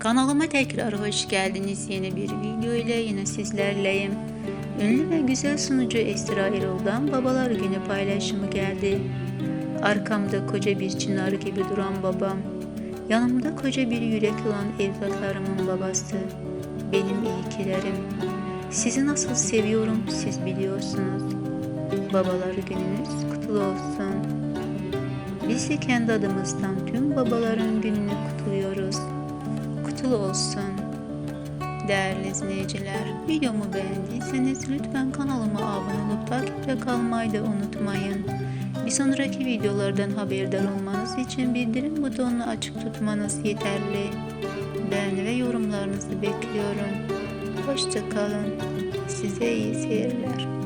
Kanalıma tekrar hoş geldiniz. Yeni bir video ile yine sizlerleyim. Ünlü ve güzel sunucu Esra Erol'dan Babalar Günü paylaşımı geldi. Arkamda koca bir çınar gibi duran babam. Yanımda koca bir yürek olan evlatlarımın babası. Benim iyikilerim. Sizi nasıl seviyorum siz biliyorsunuz. Babalar gününüz kutlu olsun. Biz de kendi adımızdan tüm babaların gününü kutluyoruz. Kutlu olsun. Değerli izleyiciler, videomu beğendiyseniz lütfen kanalıma abone olup takipte kalmayı da unutmayın. Bir sonraki videolardan haberdar olmanız için bildirim butonunu açık tutmanız yeterli. Beğeni ve yorumlarınızı bekliyorum. Hoşça kalın. Size iyi seyirler.